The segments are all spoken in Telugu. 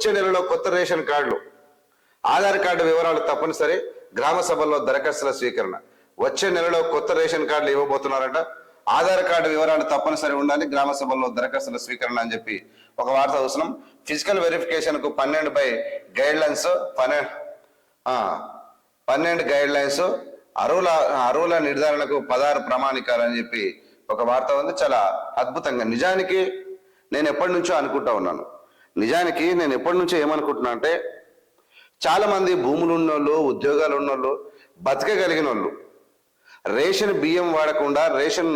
వచ్చే నెలలో కొత్త రేషన్ కార్డులు. ఆధార్ కార్డు వివరాలు తప్పనిసరి. గ్రామ సభల్లో దరఖాస్తుల స్వీకరణ. వచ్చే నెలలో కొత్త రేషన్ కార్డులు ఇవ్వబోతున్నారట. ఆధార్ కార్డు వివరాలు తప్పనిసరి ఉండాలి. గ్రామ సభల్లో దరఖాస్తుల స్వీకరణ అని చెప్పి ఒక వార్త అవసరం ఫిజికల్ వెరిఫికేషన్కు పన్నెండు బై గైడ్ లైన్స్ పన్నెండు పన్నెండు గైడ్ లైన్స్ అరువుల అరువుల నిర్ధారణకు పదహారు ప్రమాణికాలు అని చెప్పి ఒక వార్త ఉంది. చాలా అద్భుతంగా. నిజానికి నేను ఎప్పటి నుంచో అనుకుంటా ఉన్నాను. నిజానికి నేను ఎప్పటి నుంచో ఏమనుకుంటున్నా అంటే చాలామంది భూములు ఉన్నోళ్ళు ఉద్యోగాలు ఉన్నోళ్ళు బతకగలిగిన వాళ్ళు రేషన్ బియ్యం వాడకుండా రేషన్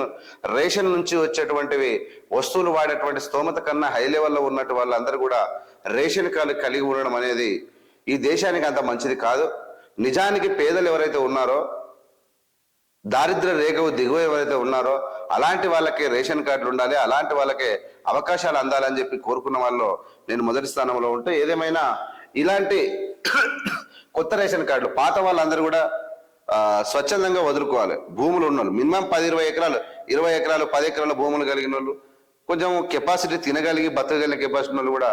రేషన్ నుంచి వచ్చేటువంటివి వస్తువులు వాడేటువంటి స్తోమత కన్నా హై లెవెల్లో ఉన్నట్టు వాళ్ళందరూ కూడా రేషన్ కార్డు కలిగి ఉండడం అనేది ఈ దేశానికి అంత మంచిది కాదు. నిజానికి పేదలు ఎవరైతే ఉన్నారో దారిద్ర్య రేఖకు దిగువ ఎవరైతే ఉన్నారో అలాంటి వాళ్ళకి రేషన్ కార్డులు ఉండాలి అలాంటి వాళ్ళకి అవకాశాలు అందాలని చెప్పి కోరుకున్న వాళ్ళు నేను మొదటి స్థానంలో ఉంటే ఏదేమైనా ఇలాంటి కొత్త రేషన్ కార్డులు పాత వాళ్ళందరూ కూడా స్వచ్ఛందంగా వదులుకోవాలి. భూములు ఉన్న వాళ్ళు మినిమం పది ఇరవై ఎకరాలు ఇరవై ఎకరాలు పది ఎకరాల భూములు కలిగిన వాళ్ళు కొంచెం కెపాసిటీ తినగలిగి బతకగలిగిన కెపాసిటీ వాళ్ళు కూడా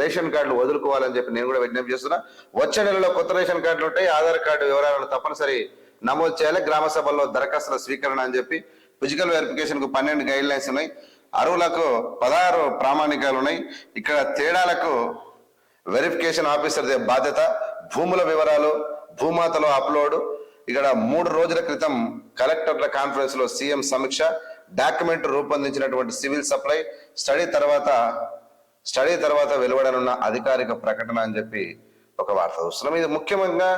రేషన్ కార్డులు వదులుకోవాలని చెప్పి నేను కూడా విజ్ఞప్తి చేస్తున్నా. వచ్చే నెలలో కొత్త రేషన్ కార్డులు ఉంటాయి ఆధార్ కార్డు వివరాలను తప్పనిసరి నమోదు చేయాలి. గ్రామ సభల్లో దరఖాస్తుల స్వీకరణ అని చెప్పి ఫిజికల్ వెరిఫికేషన్కు పన్నెండు గైడ్ లైన్స్ ఉన్నాయి. అరువులకు పదహారు ప్రామాణికాలు ఉన్నాయి. ఇక్కడ తేడాలకు వెరిఫికేషన్ ఆఫీసర్ బాధ్యత. భూముల వివరాలు భూమాతలో అప్లోడ్. ఇక్కడ మూడు రోజుల క్రితం కలెక్టర్ల కాన్ఫరెన్స్లో సీఎం సమీక్ష డాక్యుమెంట్ రూపొందించినటువంటి సివిల్ సప్లై స్టడీ తర్వాత స్టడీ తర్వాత వెలువడనున్న అధికారిక ప్రకటన అని చెప్పి ఒక వార్త చూస్తున్నాం ఇది ముఖ్యంగా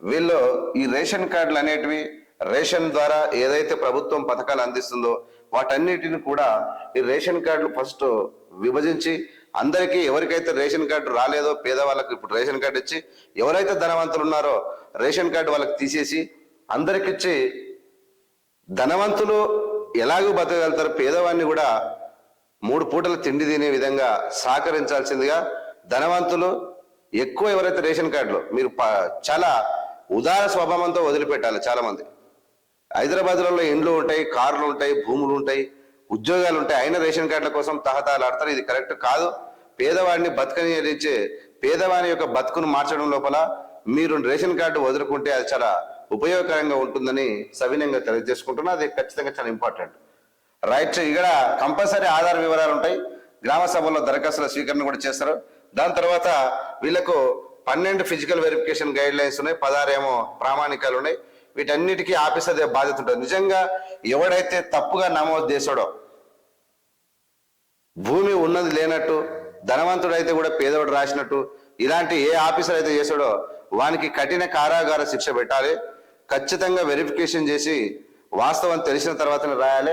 వీళ్ళు ఈ రేషన్ కార్డులు అనేటివి రేషన్ ద్వారా ఏదైతే ప్రభుత్వం పథకాలు అందిస్తుందో వాటన్నిటిని కూడా ఈ రేషన్ కార్డులు ఫస్ట్ విభజించి అందరికీ ఎవరికైతే రేషన్ కార్డు రాలేదో పేదవాళ్ళకి ఇప్పుడు రేషన్ కార్డు ఇచ్చి ఎవరైతే ధనవంతులు ఉన్నారో రేషన్ కార్డు వాళ్ళకి తీసేసి అందరికిచ్చి ధనవంతులు ఎలాగూ బతకగలుగుతారు? పేదవాడిని కూడా మూడు పూటల తిండి తినే విధంగా సహకరించాల్సిందిగా ధనవంతులు ఎక్కువ ఎవరైతే రేషన్ కార్డులు మీరు ప- చాలా ఉదార స్వభావంతో వదిలిపెట్టాలి చాలామంది. హైదరాబాద్లలో ఇండ్లు ఉంటాయి కార్లు ఉంటాయి భూములు ఉంటాయి ఉద్యోగాలు ఉంటాయి. అయినా రేషన్ కార్డుల కోసం తహతాలాడతారు ఇది కరెక్ట్ కాదు. పేదవాడిని బతకనిచ్చే పేదవాని యొక్క బతుకును మార్చడం లోపల మీరు రేషన్ కార్డు వదులుకుంటే అది చాలా ఉపయోగకరంగా ఉంటుందని సవినయంగా తెలియజేసుకుంటున్నా. అది ఖచ్చితంగా చాలా ఇంపార్టెంట్. రైట్ ఇక్కడ కంపల్సరీ ఆధార్ వివరాలు ఉంటాయి. గ్రామ సభల్లో దరఖాస్తుల స్వీకరణ కూడా చేస్తారు. దాని తర్వాత వీళ్ళకు పన్నెండు ఫిజికల్ వెరిఫికేషన్ గైడ్ లైన్స్ ఉన్నాయి ఏమో ప్రామాణికాలు ఉన్నాయి. వీటన్నిటికీ ఆఫీసర్ బాధ్యత ఉంటుంది. నిజంగా ఎవడైతే తప్పుగా నమోదు చేసాడో భూమి ఉన్నది లేనట్టు ధనవంతుడైతే కూడా పేదవాడు రాసినట్టు ఇలాంటి ఏ ఆఫీసర్ అయితే చేసాడో వానికి కఠిన కారాగార శిక్ష పెట్టాలి. ఖచ్చితంగా వెరిఫికేషన్ చేసి వాస్తవం తెలిసిన తర్వాతనే రాయాలి.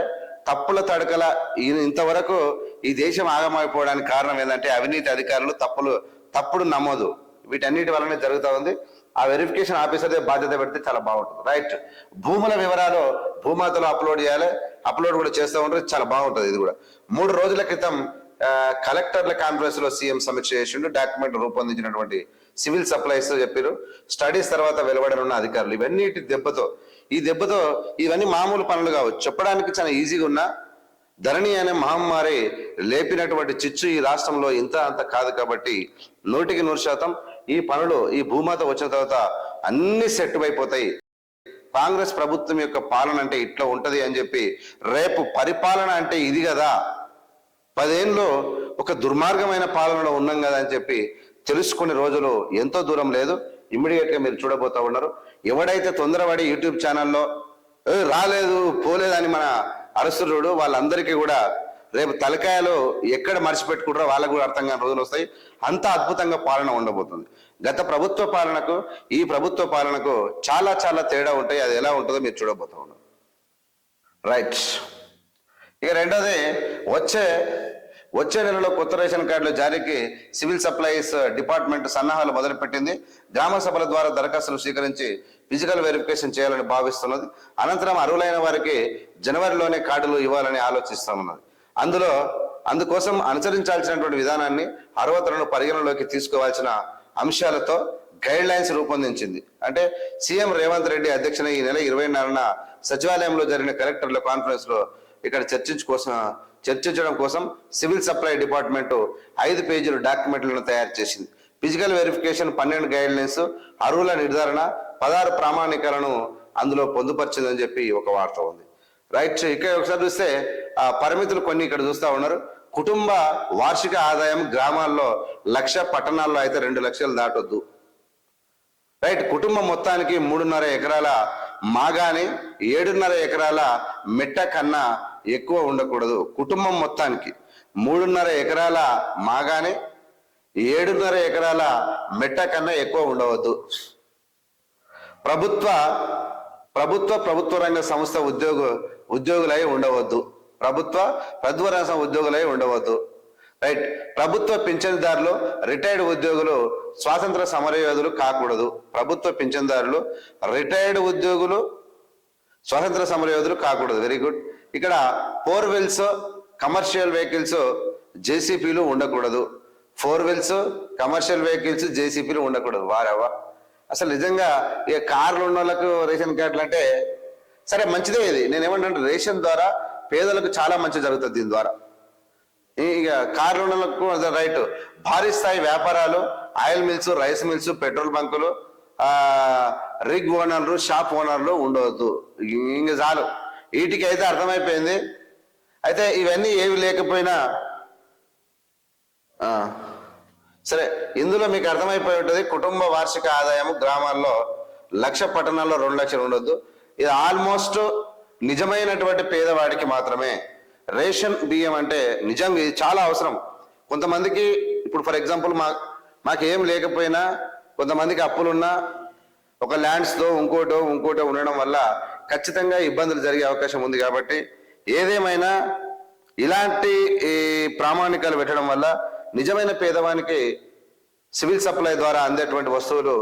తప్పుల తడకల ఈ- ఇంతవరకు ఈ దేశం ఆగమైపోవడానికి కారణం ఏంటంటే అవినీతి అధికారులు తప్పులు తప్పుడు నమోదు. వీటన్నిటి వల్లనే జరుగుతూ ఉంది. ఆ వెరిఫికేషన్ ఆఫీసర్దే బాధ్యత పెడితే చాలా బాగుంటుంది. రైట్ భూముల వివరాలు భూమాతలో అప్లోడ్ చేయాలి. అప్లోడ్ కూడా చేస్తూ ఉంటారు. చాలా బాగుంటుంది ఇది కూడా. మూడు రోజుల క్రితం కలెక్టర్ల కాన్ఫరెన్స్లో సీఎం సమీక్ష చేసిండు. డాక్యుమెంట్ రూపొందించినటువంటి సివిల్ సప్లైస్ చెప్పారు. స్టడీస్ తర్వాత వెలువడనున్న అధికారులు. ఇవన్నీ దెబ్బతో ఈ దెబ్బతో ఇవన్నీ మామూలు పనులు కావచ్చు చెప్పడానికి చాలా ఈజీగా ఉన్నా ధరణి అనే మహమ్మారి లేపినటువంటి చిచ్చు ఈ రాష్ట్రంలో ఇంత అంత కాదు కాబట్టి నూటికి నూరు శాతం ఈ పనులు ఈ భూమాత వచ్చిన తర్వాత అన్ని సెట్ అయిపోతాయి. కాంగ్రెస్ ప్రభుత్వం యొక్క పాలన అంటే ఇట్లా ఉంటది అని చెప్పి రేపు పరిపాలన అంటే ఇది కదా. పదేళ్ళు ఒక దుర్మార్గమైన పాలనలో ఉన్నాం కదా అని చెప్పి తెలుసుకునే రోజులు ఎంతో దూరం లేదు. ఇమ్మీడియట్గా మీరు చూడబోతా ఉన్నారు. ఎవడైతే తొందరపడి యూట్యూబ్ ఛానల్లో రాలేదు పోలేదని మన అరసురుడు వాళ్ళందరికీ కూడా రేపు తలకాయలు ఎక్కడ మర్చిపెట్టుకుంటారో వాళ్ళకు కూడా అర్థం కాని రోజులు వస్తాయి. అంత అద్భుతంగా పాలన ఉండబోతుంది. గత ప్రభుత్వ పాలనకు ఈ ప్రభుత్వ పాలనకు చాలా చాలా తేడా ఉంటాయి. అది ఎలా ఉంటుందో మీరు చూడబోతా ఉన్నారు. రైట్ ఇక రెండోది వచ్చే వచ్చే నెలలో కొత్త రేషన్ కార్డుల జారీకి సివిల్ సప్లైస్ డిపార్ట్మెంట్ సన్నాహాలు మొదలుపెట్టింది. గ్రామ సభల ద్వారా దరఖాస్తులు స్వీకరించి ఫిజికల్ వెరిఫికేషన్ చేయాలని భావిస్తున్నది. అనంతరం అర్హులైన వారికి జనవరిలోనే కార్డులు ఇవ్వాలని ఆలోచిస్తామన్నది అందులో అందుకోసం అనుసరించాల్సినటువంటి విధానాన్ని అర్హతలను పరిగణలోకి తీసుకోవాల్సిన అంశాలతో గైడ్ లైన్స్ రూపొందించింది. అంటే సీఎం రేవంత్ రెడ్డి అధ్యక్షన ఈ నెల ఇరవై నాలుగున సచివాలయంలో జరిగిన కలెక్టర్ల కాన్ఫరెన్స్లో ఇక్కడ చర్చించుకోసం చర్చించడం కోసం సివిల్ సప్లై డిపార్ట్మెంట్ ఐదు పేజీల డాక్యుమెంట్లను తయారు చేసింది. ఫిజికల్ వెరిఫికేషన్ పన్నెండు గైడ్ లైన్స్ అర్హుల నిర్ధారణ పదహారు ప్రామాణికాలను అందులో పొందుపరిచిందని చెప్పి ఒక వార్త ఉంది. రైట్ ఇక్కడ ఒకసారి చూస్తే ఆ పరిమితులు కొన్ని ఇక్కడ చూస్తా ఉన్నారు. కుటుంబ వార్షిక ఆదాయం గ్రామాల్లో లక్ష పట్టణాల్లో అయితే రెండు లక్షలు దాటొద్దు. రైట్ కుటుంబం మొత్తానికి మూడున్నర ఎకరాల మాగాని ఏడున్నర ఎకరాల మెట్ట కన్నా ఎక్కువ ఉండకూడదు. కుటుంబం మొత్తానికి మూడున్నర ఎకరాల మాగాని ఏడున్నర ఎకరాల మెట్ట కన్నా ఎక్కువ ఉండవద్దు. ప్రభుత్వ ప్రభుత్వ ప్రభుత్వ రంగ సంస్థ ఉద్యోగ ఉద్యోగులై ఉండవద్దు. ప్రభుత్వ ప్రభుత్వ ఉద్యోగులై ఉండవద్దు. రైట్. ప్రభుత్వ పింఛన్దారులు రిటైర్డ్ ఉద్యోగులు స్వాతంత్ర సమరయోధులు కాకూడదు. ప్రభుత్వ పింఛన్దారులు రిటైర్డ్ ఉద్యోగులు స్వాతంత్ర సమరయోధులు కాకూడదు. Very good. ఇక్కడ ఫోర్ వీల్స్ కమర్షియల్ వెహికల్స్ జేసీపీలు ఉండకూడదు. ఫోర్ వీల్స్ కమర్షియల్ వెహికల్స్ జేసీపీలు ఉండకూడదు. వారవా అసలు నిజంగా ఇక కార్లు ఉన్న వాళ్ళకు రేషన్ కార్డులు అంటే సరే మంచిదే ఇది. నేను ఏమంటే రేషన్ ద్వారా పేదలకు చాలా మంచి జరుగుతుంది దీని ద్వారా. ఇక కార్ రుణాలకు రైట్. భారీ స్థాయి వ్యాపారాలు oil mills rice mills petrol బంకులు rig ఓనర్లు షాప్ ఓనర్లు ఉండవద్దు. ఇంక చాలు. వీటికి అయితే అర్థమైపోయింది. అయితే ఇవన్నీ ఏవి లేకపోయినా సరే ఇందులో మీకు అర్థమైపోయి ఉంటుంది కుటుంబ వార్షిక ఆదాయం గ్రామాల్లో లక్ష పట్టణాల్లో రెండు లక్షలు ఉండొద్దు. ఇది ఆల్మోస్ట్ నిజమైనటువంటి పేదవాడికి మాత్రమే. రేషన్ బియ్యం అంటే నిజంగా ఇది చాలా అవసరం. కొంతమందికి ఇప్పుడు ఫర్ ఎగ్జాంపుల్ మా మాకు ఏం లేకపోయినా కొంతమందికి అప్పులున్నా ఒక ల్యాండ్స్తో ఇంకోటో ఇంకోటో ఉండడం వల్ల ఖచ్చితంగా ఇబ్బందులు జరిగే అవకాశం ఉంది కాబట్టి ఏదేమైనా ఇలాంటి ఈ ప్రామాణికాలు పెట్టడం వల్ల నిజమైన పేదవానికి సివిల్ సప్లై ద్వారా అందేటువంటి వస్తువులు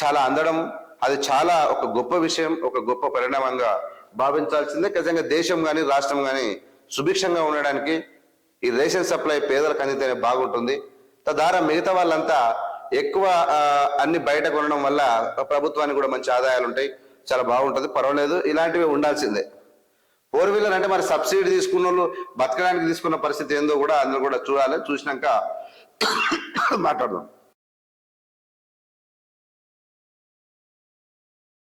చాలా అందడం అది చాలా ఒక గొప్ప విషయం ఒక గొప్ప పరిణామంగా భావించాల్సిందే. ఖచ్చితంగా దేశం కానీ రాష్ట్రం కానీ సుభిక్షంగా ఉండడానికి ఈ రేషన్ సప్లై పేదలకు అందితేనే బాగుంటుంది. తద్వారా మిగతా వాళ్ళంతా ఎక్కువ అన్ని బయట కొనడం వల్ల ప్రభుత్వానికి కూడా మంచి ఆదాయాలు ఉంటాయి చాలా బాగుంటుంది. పర్వాలేదు. ఇలాంటివి ఉండాల్సిందే. ఫోర్ వీలర్ అంటే మరి సబ్సిడీ తీసుకున్న వాళ్ళు బతకడానికి తీసుకున్న పరిస్థితి ఏందో కూడా అందులో కూడా చూడాలి. చూసినాక మాట్లాడదాం.